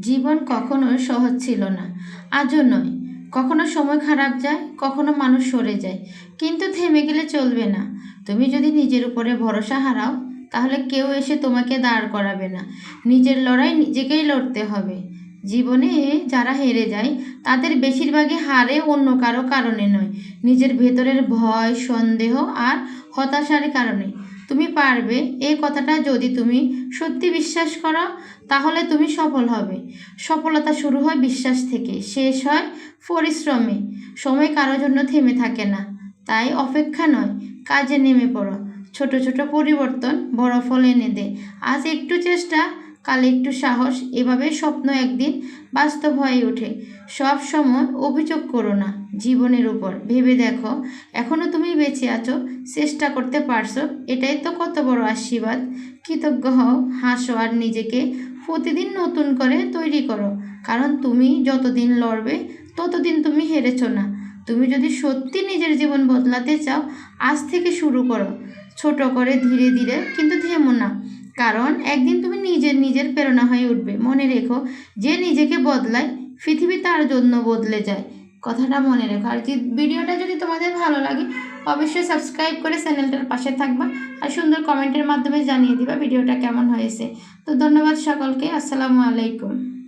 জীবন কখনো সহজ ছিল না। আজও নয়। কখনো সময় খারাপ যায়, কখনো মানুষ সরে যায়। কিন্তু থেমে গেলে চলবে না। তুমি যদি নিজের উপরে ভরসা হারাও, তাহলে কেউ এসে তোমাকে দাঁড় করাবে না। নিজের লড়াই নিজেকেই লড়তে হবে। জীবনে যারা হেরে যায়, তাদের বেশিরভাগই হারে অন্য কারও কারণে নয়। নিজের ভেতরের ভয়, সন্দেহ আর হতাশার কারণে। তুমি পারবে, এই কথাটা যদি তুমি সত্যি বিশ্বাস করো, তাহলে তুমি সফল হবে। সফলতা শুরু হয় বিশ্বাস থেকে, শেষ হয় পরিশ্রমে। সময় কারোর জন্য থেমে থাকে না, তাই অপেক্ষা নয়, কাজে নেমে পড়ো। ছোট ছোট পরিবর্তন বড় ফল এনে দে আজ একটু চেষ্টা কাল একটু সাহস, এভাবে স্বপ্ন একদিন বাস্তব হয়ে ওঠে। সব সময় অভিযোগ করো না জীবনের উপর। ভেবে দেখো এখনও তুমি বেঁচে আছো, চেষ্টা করতে পারছ, এটাই তো কত বড় আশীর্বাদ। কৃতজ্ঞ হও, হাসো আর নিজেকে প্রতিদিন নতুন করে তৈরি করো। কারণ তুমি যতদিন লড়বে, ততদিন তুমি হেরেছো না। তুমি যদি সত্যি নিজের জীবন বদলাতে চাও, আজ থেকে শুরু করো। ছোট করে ধীরে ধীরে, কিন্তু থেমো না। কারণ একদিন তুমি নিজের নিজের প্রেরণা হয়ে উঠবে। মনে রেখো, যে নিজেকে বদলায়, পৃথিবী তার জন্য বদলে যায়। কথাটা মনে রেখো। আর যে ভিডিওটা যদি তোমাদের ভালো লাগে, অবশ্যই সাবস্ক্রাইব করে চ্যানেলটার পাশে থাকবা আর সুন্দর কমেন্টের মাধ্যমে জানিয়ে দিবা ভিডিওটা কেমন হয়েছে। তো ধন্যবাদ সকলকে, আসসালামু আলাইকুম।